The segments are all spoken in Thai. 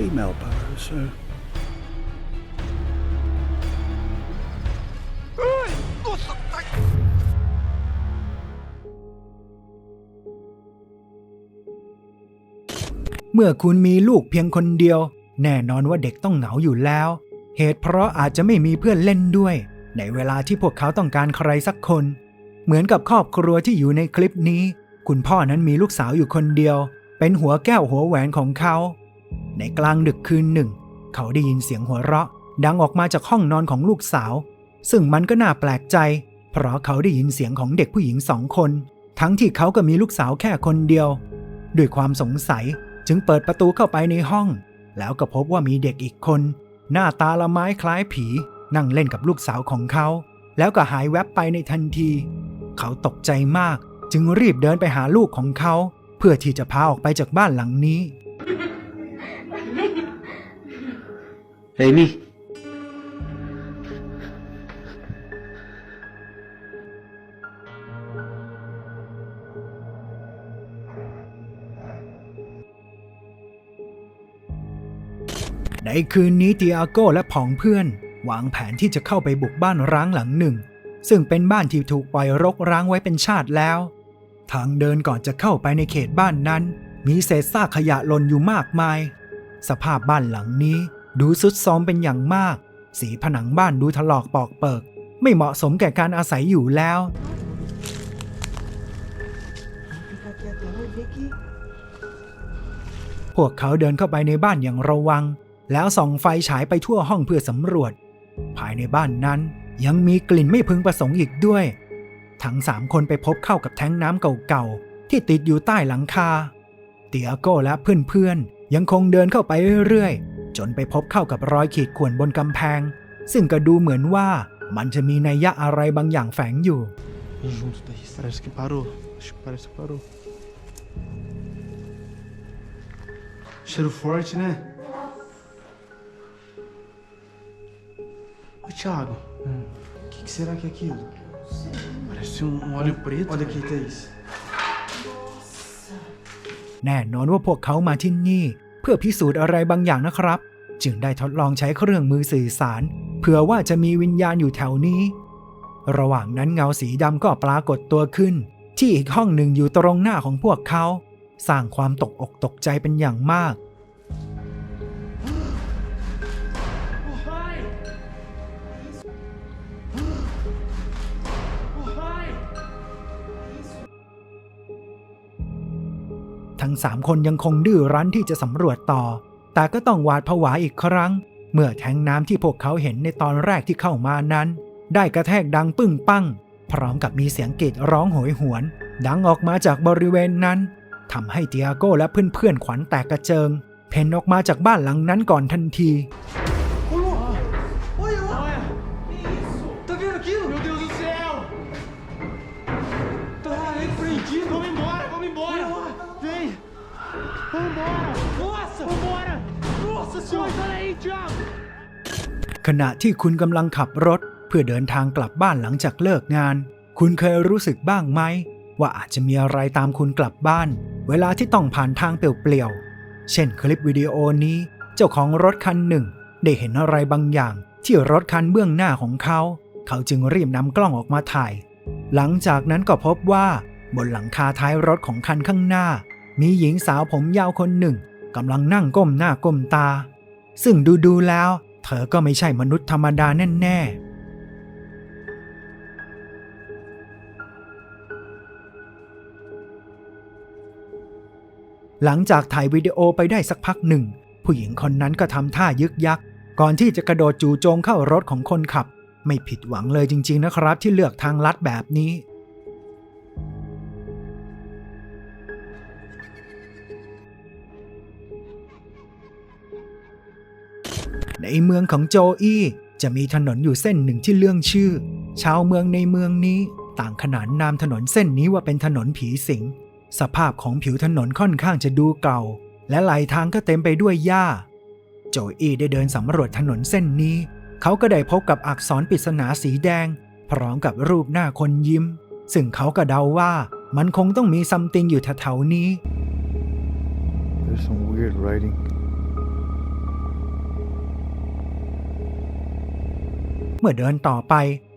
female power, so. เมื่อคุณมีลูกเพียงคนเดียว แน่นอนว่าเด็กต้องเหงาอยู่แล้ว เหตุเพราะอาจจะไม่มีเพื่อนเล่นด้วย ในเวลาที่พวกเขาต้องการใครสักคน เหมือนกับครอบครัวที่อยู่ในคลิปนี้ คุณพ่อนั้นมีลูกสาวอยู่คนเดียว เป็นหัวแก้วหัวแหวนของเขา ในกลางดึกคืนหนึ่ง เขาได้ยินเสียงหัวเราะ ดังออกมาจากห้องนอนของลูกสาว ซึ่งมันก็น่าแปลกใจ เพราะเขาได้ยินเสียงของเด็กผู้หญิงสองคน ทั้งที่เขาก็มีลูกสาวแค่คนเดียว ด้วยความสงสัยจึงเปิดประตูเข้าไปในห้อง แล้วก็พบว่ามีเด็กอีกคน หน้าตาละไม้คล้ายผี นั่งเล่นกับลูกสาวของเขา แล้วก็หายแวบไปในทันที เขาตกใจมากจึงรีบเดินไปหาลูกของเขา เพื่อที่จะพาออกไปจากบ้านหลังนี้ Amy. ในคืนนี้ติอาโก้และผองเพื่อน วางแผนที่จะเข้าไปบุกบ้านร้างหลังหนึ่ง ซึ่งเป็นบ้านที่ถูกปล่อยรกร้างไว้เป็นชาติแล้ว ทางเดินก่อนจะเข้าไปในเขตบ้านนั้น มีเศษซากขยะหล่นอยู่มากมาย สภาพบ้านหลังนี้ ดูสุดซ้อมเป็นอย่างมาก สีผนังบ้านดูถลอกปอกเปิก ไม่เหมาะสมแก่การอาศัยอยู่แล้ว พวกเขาเดินเข้าไปในบ้านอย่างระวัง แล้วส่องไฟฉายไปทั่วห้องเพื่อสำรวจ ภายในบ้านนั้นยังมีกลิ่นไม่พึงประสงค์อีกด้วย ทั้งสามคนไปพบเข้ากับแท้งน้ำเก่าๆ ที่ติดอยู่ใต้หลังคา เตียโก้และเพื่อนๆ ยังคงเดินเข้าไปเรื่อยๆ จนไปพบเข้ากับรอยขีดข่วนบนกำแพง ซึ่งก็ดูเหมือนว่ามันจะมีนัยยะอะไรบางอย่างแฝงอยู่ Junto daí. Parece que parou. Acho que parece que parou. Cheiro forte, né? Ô, Thiago. O que, que será que é aquilo? Parece um, um óleo preto. Olha aqui, Thaís. แน่นอนว่าพวกเขามาที่นี่ เพื่อพิสูจน์อะไรบางอย่างนะครับ จึงได้ทดลองใช้เครื่องมือสื่อสาร เผื่อว่าจะมีวิญญาณอยู่แถวนี้ ระหว่างนั้นเงาสีดำก็ปรากฏตัวขึ้น ที่อีกห้องหนึ่งอยู่ตรงหน้าของพวกเขา สร้างความตกอกตกใจเป็นอย่างมาก ทั้งสามคนยังคงดื้อรั้นที่จะสำรวจต่อ แต่ก็ต้องหวาดผวาอีกครั้ง เมื่อแทงน้ำที่พวกเขาเห็นในตอนแรกที่เข้ามานั้น ได้กระแทกดังปึ้งปั้ง พร้อมกับมีเสียงกรีดร้องโหยหวน ดังออกมาจากบริเวณนั้นทำให้เตียโก้และเพื่อนๆขวัญแตกกระเจิง เพ่นออกมาจากบ้านหลังนั้นก่อนทันที ขณะที่คุณกำลังขับรถ เพื่อเดินทางกลับบ้านหลังจากเลิกงาน คุณเคยรู้สึกบ้างไหม ว่าอาจจะมีอะไรตามคุณกลับบ้าน เวลาที่ต้องผ่านทางเปลี่ยวๆ เช่นคลิปวิดีโอนี้ เจ้าของรถคันหนึ่ง ได้เห็นอะไรบางอย่าง ที่รถคันเบื้องหน้าของเขา เขาจึงรีบนำกล้องออกมาถ่าย หลังจากนั้นก็พบว่า บนหลังคาท้ายรถของคันข้างหน้า มีหญิงสาวผมยาวคนหนึ่งกำลังนั่งก้มหน้าก้มตา ซึ่งดูๆแล้ว เธอก็ไม่ใช่มนุษย์ธรรมดาแน่ๆหลังจากถ่ายวิดีโอไปได้สักพักหนึ่ง ผู้หญิงคนนั้นก็ทำท่ายึกยัก ก่อนที่จะกระโดดจู่โจมเข้ารถของคนขับ ไม่ผิดหวังเลยจริง ๆนะครับ ที่เลือกทางลัดแบบนี้ ในเมืองของโจอี้จะมีถนนอยู่เส้นหนึ่งที่เรื่องชื่อ ชาวเมืองในเมืองนี้ต่างขนานนามถนนเส้นนี้ว่าเป็นถนนผีสิง สภาพของผิวถนนค่อนข้างจะดูเก่า และไหลทางก็เต็มไปด้วยหญ้า โจอี้ได้เดินสำรวจถนนเส้นนี้ เขาก็ได้พบกับอักษรปริศนาสีแดง พร้อมกับรูปหน้าคนยิ้ม ซึ่งเขาก็เดาว่ามันคงต้องมีซัมติงอยู่แถวๆนี้ There's some weird writing. เมื่อเดินต่อไป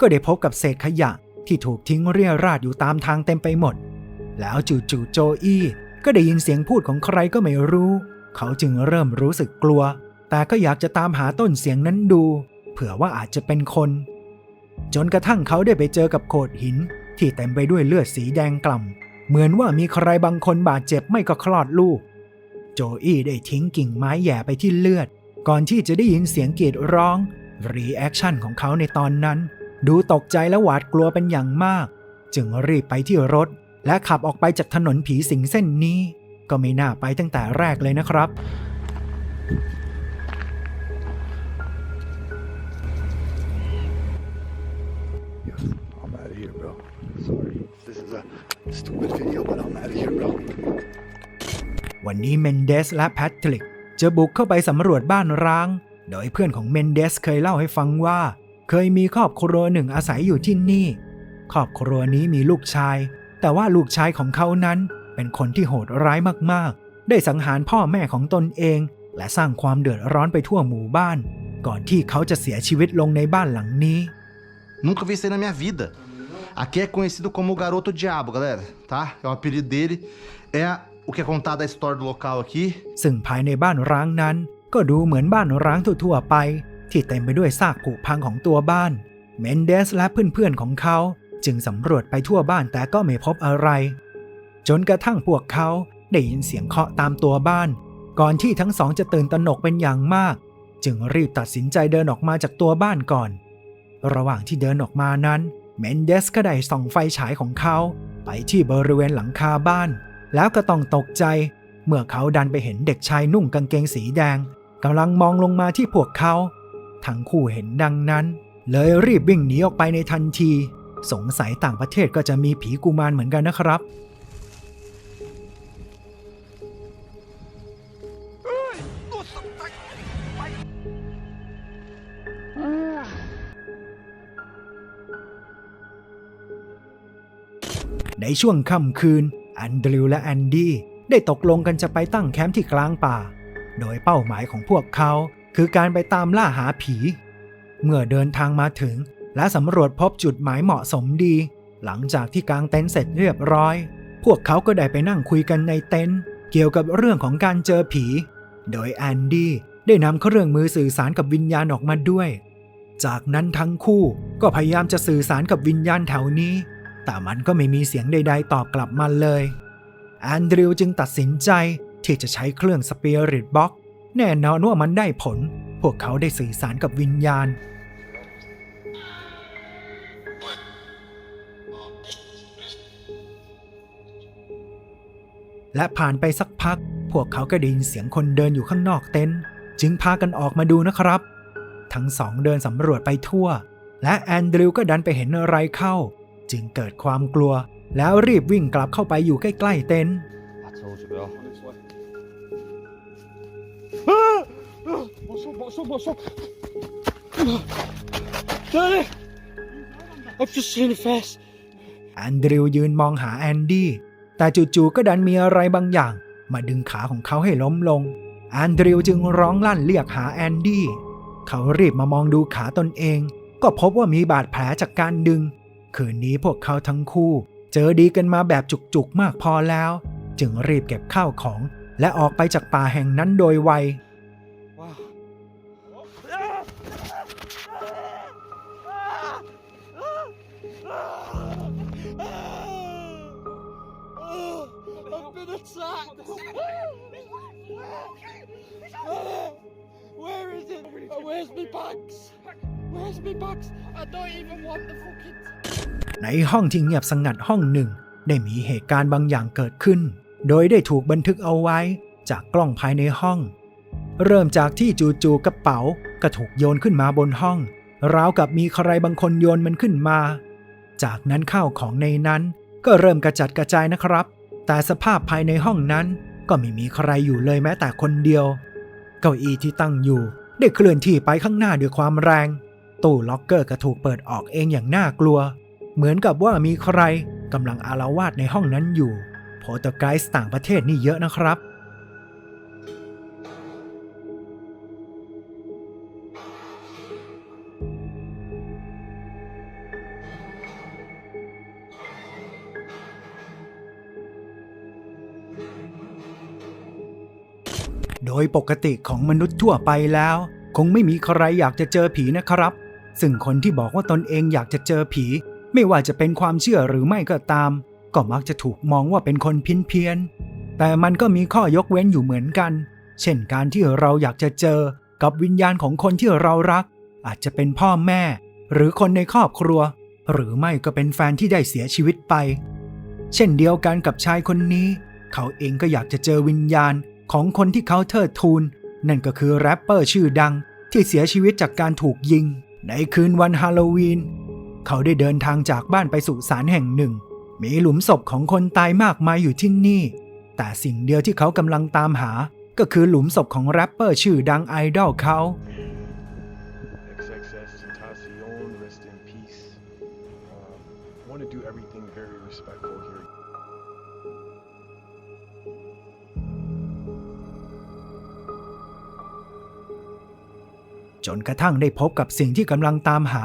ก็ได้พบกับเศษขยะที่ถูกทิ้งเรี่ยราดอยู่ตามทางเต็มไปหมด แล้วจู่ๆโจอี้ก็ได้ยินเสียงพูดของใครก็ไม่รู้ เขาจึงเริ่มรู้สึกกลัว แต่ก็อยากจะตามหาต้นเสียงนั้นดู เผื่อว่าอาจจะเป็นคน จนกระทั่งเขาได้ไปเจอกับโขดหิน ที่เต็มไปด้วยเลือดสีแดงกล่ำ เหมือนว่ามีใครบางคนบาดเจ็บไม่ก็คลอดลูก โจอี้ได้ทิ้งกิ่งไม้แหย่ไปที่เลือด ก่อนที่จะได้ยินเสียงกรีดร้อง รีแอคชั่นของเขาในตอนนั้น ดูตกใจและหวาดกลัวเป็นอย่างมาก จึงรีบไปที่รถ และขับออกไปจากถนนผีสิงเส้นนี้ ก็ไม่น่าไปตั้งแต่แรกเลยนะครับ Yes, I'm out of here, bro. Sorry. This is a stupid video, but I'm out of here, bro. วันนี้เมนเดสและแพทริกจะบุกเข้าไปสำรวจบ้านร้าง โดยเพื่อนของเมนเดสเคยเล่าให้ฟังว่า เคยมีครอบครัวหนึ่งอาศัยอยู่ที่นี่ ครอบครัวนี้มีลูกชาย แต่ว่าลูกชายของเขานั้นเป็นคนที่โหดร้ายมากๆ ได้สังหารพ่อแม่ของตนเอง และสร้างความเดือดร้อนไปทั่วหมู่บ้าน ก่อนที่เขาจะเสียชีวิตลงในบ้านหลังนี้ Nunca vi isso aí na minha vida. Aqui é conhecido como o Garoto Diabo, galera, tá? É o apelido dele. É o que é contado a história do local aqui. ซึ่งภายในบ้านร้างนั้น ก็ดูเหมือนบ้านร้างทั่วๆไป ที่เต็มไปด้วยซากผุพังของตัวบ้าน เมนเดสและเพื่อนๆของเขา จึงสำรวจไปทั่วบ้านแต่ก็ไม่พบอะไร จนกระทั่งพวกเขาได้ยินเสียงเคาะตามตัวบ้าน ก่อนที่ทั้งสองจะตื่นตระหนกเป็นอย่างมาก จึงรีบตัดสินใจเดินออกมาจากตัวบ้านก่อน ระหว่างที่เดินออกมานั้นเมนเดสก็ได้ส่องไฟฉายของเขา ไปที่บริเวณหลังคาบ้าน แล้วก็ต้องตกใจ เมื่อเขาดันไปเห็นเด็กชายนุ่งกางเกงสีแดง กำลังมองลงมาที่พวกเขาทั้งคู่เห็นดังนั้น เลยรีบวิ่งหนีออกไปในทันที สงสัยต่างประเทศก็จะมีผีกุมารเหมือนกันนะครับ ในช่วงค่ำคืน แอนดริวและแอนดี้ได้ตกลงกันจะไปตั้งแคมป์ที่กลางป่า โดยเป้าหมายของพวกเขา คือการไปตามล่าหาผี เมื่อเดินทางมาถึง และสำรวจพบจุดหมายเหมาะสมดี หลังจากที่กางเต็นท์เสร็จเรียบร้อย พวกเขาก็ได้ไปนั่งคุยกันในเต็นท์เกี่ยวกับเรื่องของการเจอผี โดยแอนดี้ได้นำเครื่องมือสื่อสารกับวิญญาณออกมาด้วย จากนั้นทั้งคู่ก็พยายามจะสื่อสารกับวิญญาณแถวนี้ แต่มันก็ไม่มีเสียงใด ๆ ตอบกลับมาเลย แอนดริวจึงตัดสินใจ ที่จะใช้เครื่องสเปียริตบ็อกแน่นอนว่ามันได้ผล พวกเขาได้สื่อสารกับวิญญาณ และผ่านไปสักพัก พวกเขาก็ได้ยินเสียงคนเดินอยู่ข้างนอกเต็นท์จึงพากันออกมาดูนะครับ ทั้งสองเดินสำรวจไปทั่ว และแอนดริวก็ดันไปเห็นอะไรเข้า จึงเกิดความกลัว แล้วรีบวิ่งกลับเข้าไปอยู่ใกล้ๆเต็นท์ Bonsoir, bonsoir, bonsoir. I've just seen a face. แอนดริวยืนมองหาแอนดี้ แต่จู่ๆก็ดันมีอะไรบางอย่าง มาดึงขาของเขาให้ล้มลง แอนดริวจึงร้องลั่นเรียกหาแอนดี้ เขารีบมามองดูขาตนเอง ก็พบว่ามีบาดแผลจากการดึง คืนนี้พวกเขาทั้งคู่ เจอดีกันมาแบบจุกๆมากพอแล้ว จึงรีบเก็บข้าวของ และออกไปจากป่าแห่งนั้นโดยไว Bags? Where's my bags? I don't even want the fucking. ในห้องที่เงียบสงัดห้องหนึ่ง ได้มีเหตุการณ์บางอย่างเกิดขึ้น โดยได้ถูกบันทึกเอาไว้จากกล้องภายในห้อง เริ่มจากที่จู่ๆกระเป๋าก็ถูกโยนขึ้นมาบนห้อง ราวกับมีใครบางคนโยนมันขึ้นมา จากนั้นข้าวของในนั้นก็เริ่มกระจัดกระจายนะครับ แต่สภาพภายในห้องนั้นก็ไม่มีใครอยู่เลยแม้แต่คนเดียว เก้าอี้ที่ตั้งอยู่ ได้เคลื่อนที่ไปข้างหน้าด้วยความแรง ตู้ล็อกเกอร์ก็ถูกเปิดออกเองอย่างน่ากลัว เหมือนกับว่ามีใครกำลังอาละวาดในห้องนั้นอยู่โปรโตไกส์ต่างประเทศนี่เยอะนะครับ โดยปกติของมนุษย์ทั่วไปแล้ว คงไม่มีใครอยากจะเจอผีนะครับ ซึ่งคนที่บอกว่าตนเองอยากจะเจอผี ไม่ว่าจะเป็นความเชื่อหรือไม่ก็ตาม ก็มักจะถูกมองว่าเป็นคนเพี้ยนเพียนแต่มันก็มีข้อยกเว้นอยู่เหมือนกัน เช่นการที่เราอยากจะเจอกับวิญญาณของคนที่เรารัก อาจจะเป็นพ่อแม่ หรือคนในครอบครัว หรือไม่ก็เป็นแฟนที่ได้เสียชีวิตไป เช่นเดียวกันกับชายคนนี้ เขาเองก็อยากจะเจอวิญญาณ ของคนที่เขาเทิดทูน นั่นก็คือแรปเปอร์ชื่อดังที่เสียชีวิตจากการถูกยิง ในคืนวันฮาโลวีน เขาได้เดินทางจากบ้านไปสู่ศาลแห่งหนึ่ง มีหลุมศพของคนตายมากมายอยู่ที่นี่ แต่สิ่งเดียวที่เขากำลังตามหา ก็คือหลุมศพของแรปเปอร์ชื่อดังไอดอลเขา จนกระทั่งได้พบกับสิ่งที่กำลังตามหา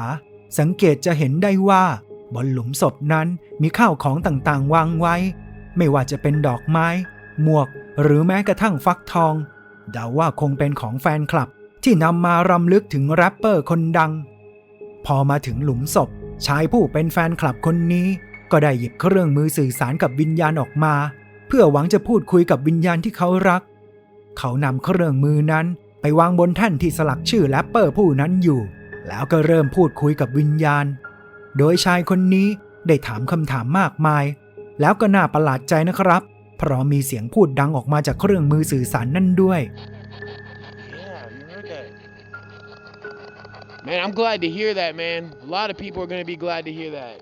สังเกตจะเห็นได้ว่า บนหลุมศพนั้นมีข้าวของต่างๆ วางไว้ ไม่ว่าจะเป็นดอกไม้ หมวก หรือแม้กระทั่งฟักทองเดาว่าคงเป็นของแฟนคลับที่นำมารำลึกถึงแรปเปอร์คนดัง พอมาถึงหลุมศพ ชายผู้เป็นแฟนคลับคนนี้ ก็ได้หยิบเครื่องมือสื่อสารกับวิญญาณออกมา เพื่อหวังจะพูดคุยกับวิญญาณที่เขารัก เขานำเครื่องมือนั้น ไปวางบนแท่นที่สลักชื่อแรปเปอร์ผู้นั้นอยู่ แล้วก็เริ่มพูดคุยกับวิญญาณ โดยชายคนนี้ได้ถามคำถามมากมาย แล้วก็น่าประหลาดใจนะครับ เพราะมีเสียงพูดดังออกมาจากเครื่องมือสื่อสารนั่นด้วย Yeah, you heard that. Man, I'm glad to hear that, man. A lot of people are going to be glad to hear that.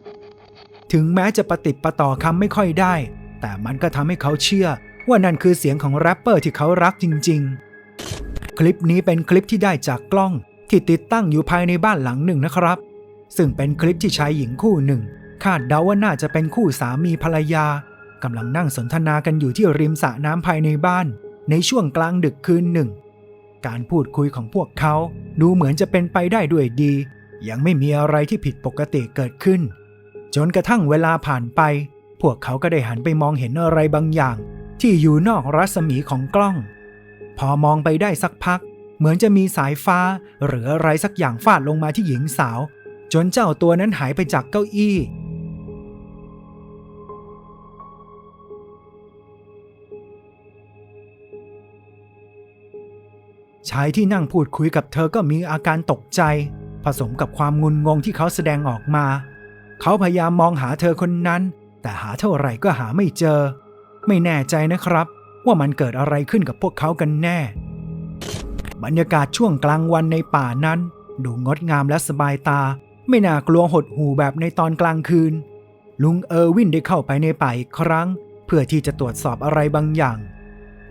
ถึงแม้จะปฏิดประต่อคำไม่ค่อยได้ แต่มันก็ทำให้เขาเชื่อว่านั่นคือเสียงของแรปเปอร์ที่เขารักจริง ๆ คลิปนี้เป็นคลิปที่ได้จากกล้องที่ติดตั้งอยู่ภายในบ้านหลังหนึ่งนะครับ ซึ่งเป็นคลิปที่ชายหญิงคู่หนึ่ง คาดเดาว่าน่าจะเป็นคู่สามีภรรยากำลังนั่งสนทนากันอยู่ที่ริมสระน้ำภายในบ้าน ในช่วงกลางดึกคืนหนึ่ง การพูดคุยของพวกเขาดูเหมือนจะเป็นไปได้ด้วยดี ยังไม่มีอะไรที่ผิดปกติเกิดขึ้น จนกระทั่งเวลาผ่านไป พวกเขาก็ได้หันไปมองเห็นอะไรบางอย่าง ที่อยู่นอกรัศมีของกล้อง พอมองไปได้สักพัก เหมือนจะมีสายฟ้า หรืออะไรสักอย่างฟาดลงมาที่หญิงสาว จนเจ้าตัวนั้นหายไปจากเก้าอี้ ชายที่นั่งพูดคุยกับเธอก็มีอาการตกใจ ผสมกับความงุนงงที่เขาแสดงออกมา เขาพยายามมองหาเธอคนนั้น แต่หาเท่าไหร่ก็หาไม่เจอ ไม่แน่ใจนะครับ ว่ามันเกิดอะไรขึ้นกับพวกเขากันแน่ บรรยากาศช่วงกลางวันในป่านั้น ดูงดงามและสบายตา ไม่น่ากลัวหดหูแบบในตอนกลางคืน ลุงเออร์วินได้เข้าไปในป่าอีกครั้ง เพื่อที่จะตรวจสอบอะไรบางอย่าง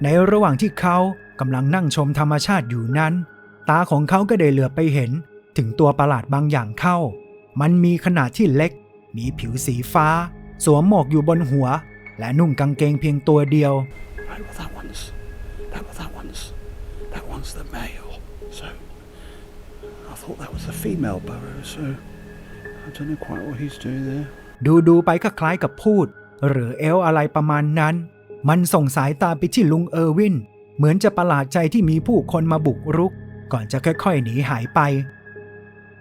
ในระหว่างที่เขากำลังนั่งชมธรรมชาติอยู่นั้น ตาของเขาก็ได้เหลือไปเห็น ถึงตัวประหลาดบางอย่างเข้า มันมีขนาดที่เล็ก มีผิวสีฟ้า สวมหมวกอยู่บนหัว และนุ่งกางเกงเพียงตัวเดียว Right, well, that one's that that one's that one's the male. So I thought that was the female burrow. So I don't know quite what he's doing there. ดูดูไปก็คล้ายกับพูด หรือเอลอะไรประมาณนั้น มันส่งสายตาไปที่ลุงเออร์วิน เหมือนจะประหลาดใจที่มีผู้คนมาบุกรุก ก่อนจะค่อยๆหนีหายไป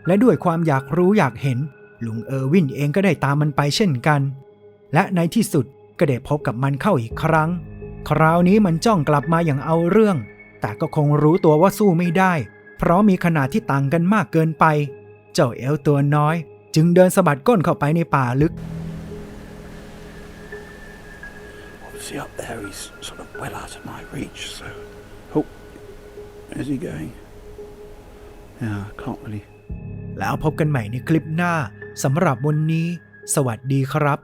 และด้วยความอยากรู้อยากเห็น ลุงเออร์วินเองก็ได้ตามมันไปเช่นกัน และในที่สุดก็ได้พบกับมันเข้าอีกครั้ง คราวนี้มันจ้องกลับมาอย่างเอาเรื่อง แต่ก็คงรู้ตัวว่าสู้ไม่ได้ เพราะมีขนาดที่ต่างกันมากเกินไป เจ้าเอลตัวน้อย จึงเดินสะบัดก้นเข้าไปในป่าลึก Obviously, up there he's sort of well out of my reach. So, oh, where's he going? Yeah, I can't really แล้วพบกันใหม่ในคลิปหน้าสำหรับวันนี้ สวัสดีครับ